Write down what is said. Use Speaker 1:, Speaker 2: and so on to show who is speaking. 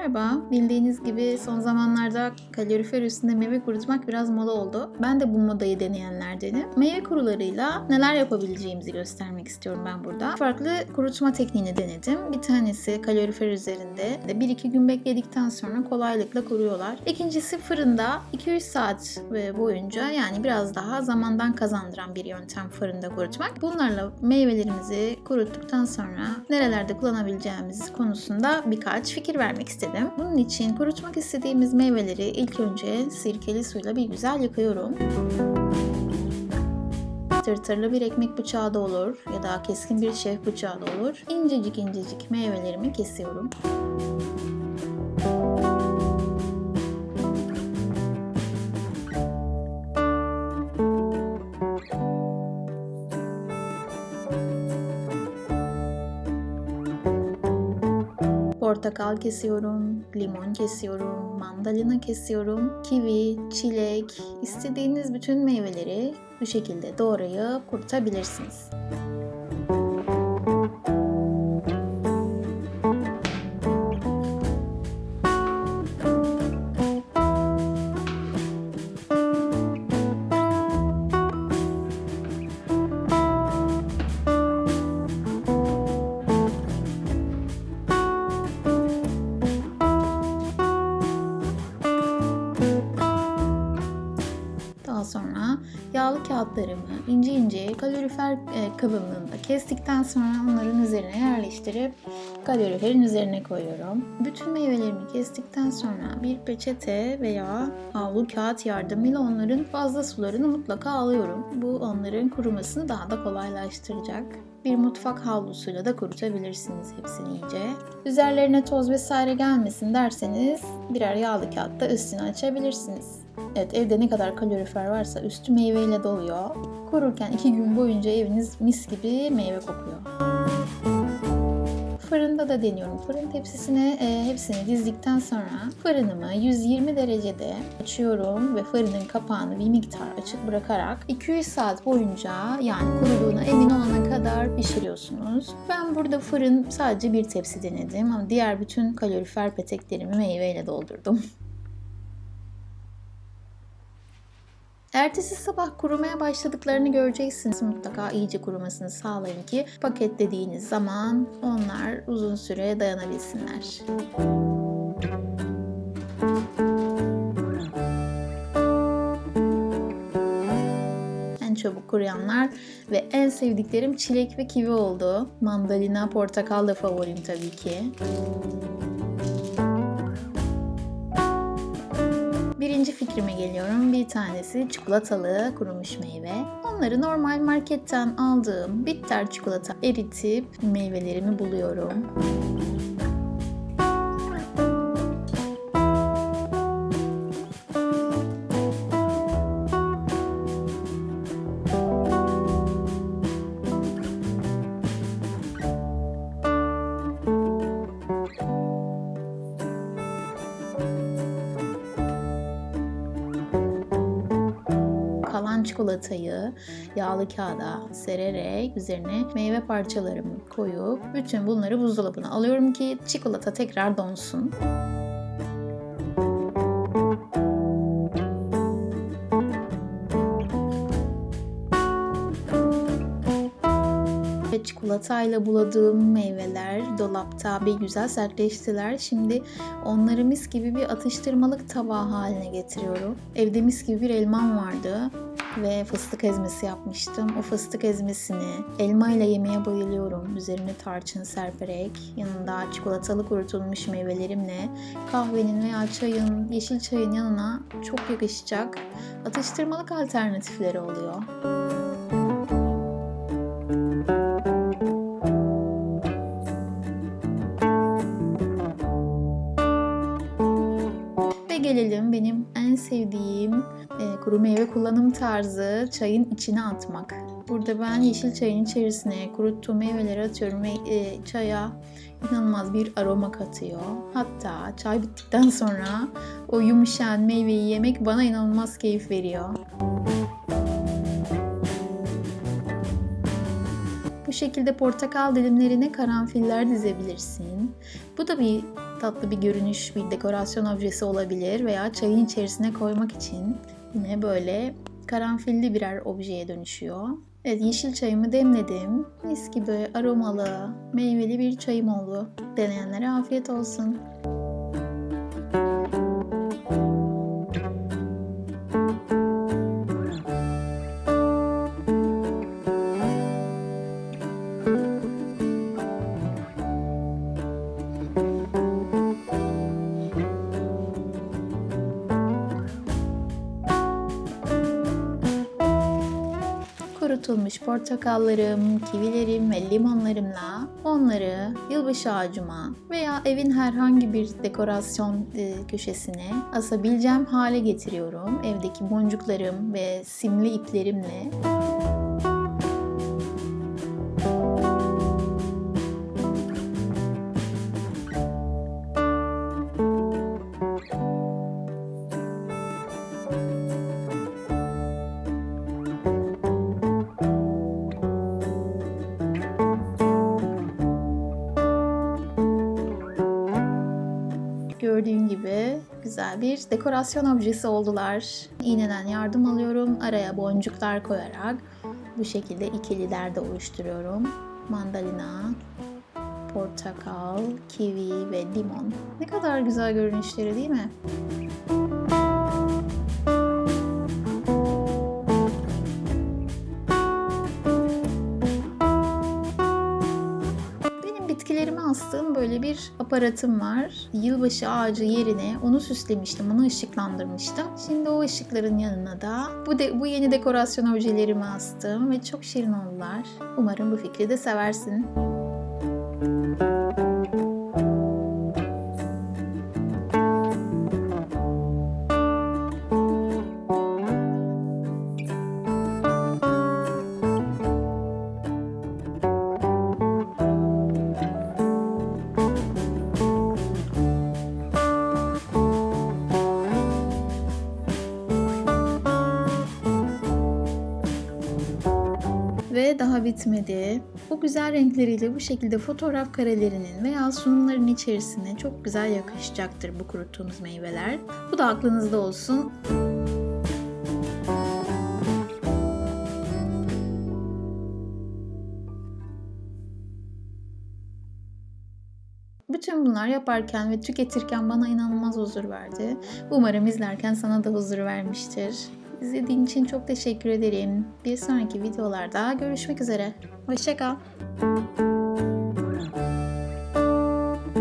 Speaker 1: Merhaba. Bildiğiniz gibi son zamanlarda kalorifer üstünde meyve kurutmak biraz moda oldu. Ben de bu modayı deneyenlerdenim. Meyve kurularıyla neler yapabileceğimizi göstermek istiyorum ben burada. Farklı kurutma tekniğini denedim. Bir tanesi kalorifer üzerinde. 1-2 gün bekledikten sonra kolaylıkla kuruyorlar. İkincisi fırında 2-3 saat boyunca yani biraz daha zamandan kazandıran bir yöntem fırında kurutmak. Bunlarla meyvelerimizi kuruttuktan sonra nerelerde kullanabileceğimiz konusunda birkaç fikir vermek istedim. Bunun için kurutmak istediğimiz meyveleri ilk önce sirkeli suyla bir güzel yıkıyorum. Tırtırlı bir ekmek bıçağı da olur ya da keskin bir şef bıçağı da olur. İncecik incecik meyvelerimi kesiyorum. Portakal kesiyorum, limon kesiyorum, mandalina kesiyorum, kivi, çilek, istediğiniz bütün meyveleri bu şekilde doğrayıp kurutabilirsiniz. Yağlı kağıtlarımı ince ince kalorifer e, kabımında kestikten sonra onların üzerine yerleştirip kaloriferin üzerine koyuyorum. Bütün meyvelerimi kestikten sonra bir peçete veya havlu kağıt yardımıyla onların fazla sularını mutlaka alıyorum. Bu onların kurumasını daha da kolaylaştıracak. Bir mutfak havlusuyla da kurutabilirsiniz hepsini iyice. Üzerlerine toz vesaire gelmesin derseniz birer yağlı kağıtta üstünü açabilirsiniz. Evet evde ne kadar kalorifer varsa üstü meyveyle doluyor. Kururken iki gün boyunca eviniz mis gibi meyve kokuyor. Fırında da deniyorum. Fırın tepsisine e, hepsini dizdikten sonra fırınımı 120 derecede açıyorum ve fırının kapağını bir miktar açık bırakarak 200 saat boyunca yani kuruduğuna emin olana kadar pişiriyorsunuz. Ben burada fırın sadece bir tepsi denedim ama diğer bütün kalorifer peteklerimi meyveyle doldurdum. Ertesi sabah kurumaya başladıklarını göreceksiniz. Mutlaka iyice kurumasını sağlayın ki paketlediğiniz zaman onlar uzun süre dayanabilsinler. En çabuk kuruyanlar ve en sevdiklerim çilek ve kivi oldu. Mandalina, portakal da favorim tabii ki. Birinci fikrime geliyorum. Bir tanesi çikolatalı kurumuş meyve. Onları normal marketten aldığım bitter çikolata eritip meyvelerimi buluyorum. Kalan çikolatayı yağlı kağıda sererek üzerine meyve parçalarımı koyup bütün bunları buzdolabına alıyorum ki çikolata tekrar donsun. çikolatayla buladığım meyveler dolapta bir güzel sertleştiler. Şimdi onları mis gibi bir atıştırmalık tabağı haline getiriyorum. Evde mis gibi bir elmam vardı ve fıstık ezmesi yapmıştım. O fıstık ezmesini elma ile yemeye bayılıyorum. Üzerine tarçın serperek yanında çikolatalı kurutulmuş meyvelerimle kahvenin veya çayın, yeşil çayın yanına çok yakışacak atıştırmalık alternatifleri oluyor. Ve gelelim benim en sevdiğim e, kuru meyve kullanım tarzı çayın içine atmak. Burada ben yeşil çayın içerisine kuruttuğum meyveleri atıyorum ve e, çaya inanılmaz bir aroma katıyor. Hatta çay bittikten sonra o yumuşayan meyveyi yemek bana inanılmaz keyif veriyor. Bu şekilde portakal dilimlerine karanfiller dizebilirsin. Bu da bir tatlı bir görünüş, bir dekorasyon objesi olabilir veya çayın içerisine koymak için yine böyle karanfilli birer objeye dönüşüyor. Evet yeşil çayımı demledim. Mis gibi aromalı, meyveli bir çayım oldu. Deneyenlere afiyet olsun. Kurutulmuş portakallarım, kivilerim ve limonlarımla onları yılbaşı ağacıma veya evin herhangi bir dekorasyon e, köşesine asabileceğim hale getiriyorum. Evdeki boncuklarım ve simli iplerimle. Gördüğün gibi güzel bir dekorasyon objesi oldular. İğneden yardım alıyorum. Araya boncuklar koyarak bu şekilde ikililer de oluşturuyorum. Mandalina, portakal, kivi ve limon. Ne kadar güzel görünüşleri değil mi? Astığım böyle bir aparatım var. Yılbaşı ağacı yerine onu süslemiştim, onu ışıklandırmıştım. Şimdi o ışıkların yanına da bu de, bu yeni dekorasyon objelerimi astım ve çok şirin oldular. Umarım bu fikri de seversin. Bitmedi. Bu güzel renkleriyle bu şekilde fotoğraf karelerinin veya sunumların içerisine çok güzel yakışacaktır bu kuruttuğumuz meyveler. Bu da aklınızda olsun. Bütün bunlar yaparken ve tüketirken bana inanılmaz huzur verdi. Umarım izlerken sana da huzur vermiştir. İzlediğin için çok teşekkür ederim. Bir sonraki videolarda görüşmek üzere. Hoşçakal.